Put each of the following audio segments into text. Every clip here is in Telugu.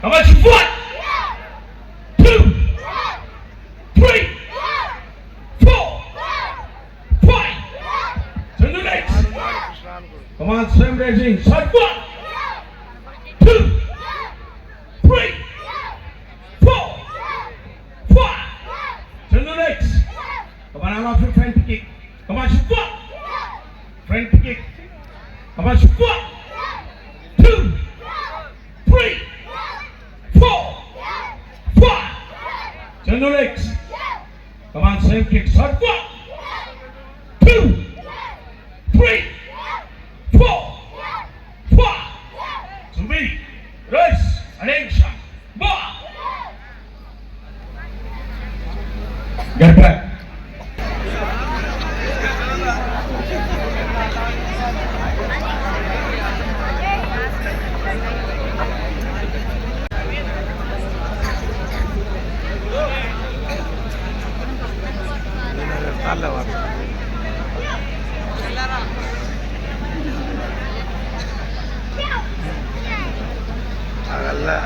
How much you want? Come on, same raising. Shot one, two, three, four, five. Turn the legs. Come on, I love your friend kick. Come on, shoot one. Friend kick. How much? One, two, three, four, five. Turn the legs. Come on, same kick. Start. One. వల్ల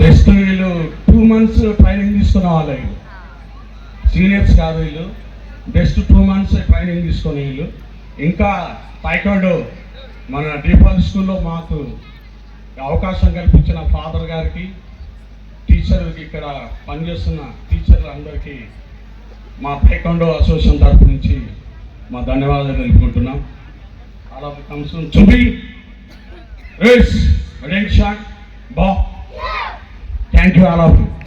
బెస్ట్ వీళ్ళు టూ మంత్స్ ట్రైనింగ్ తీసుకున్న వాళ్ళు వీళ్ళు సీనియర్స్ కాదు వీళ్ళు బెస్ట్ టూ మంత్స్ ట్రైనింగ్ తీసుకొని వీళ్ళు ఇంకా టైకాండో మన డిఫాల్ స్కూల్లో మాకు అవకాశం కల్పించిన ఫాదర్ గారికి టీచర్లకి ఇక్కడ పనిచేస్తున్న టీచర్లు అందరికీ మా టైకాండో అసోసియేషన్ తరఫు నుంచి మా ధన్యవాదాలు తెలుపుకుంటున్నాం అలా కంసం చుబి రేస్ షాట్ బా thank you all of you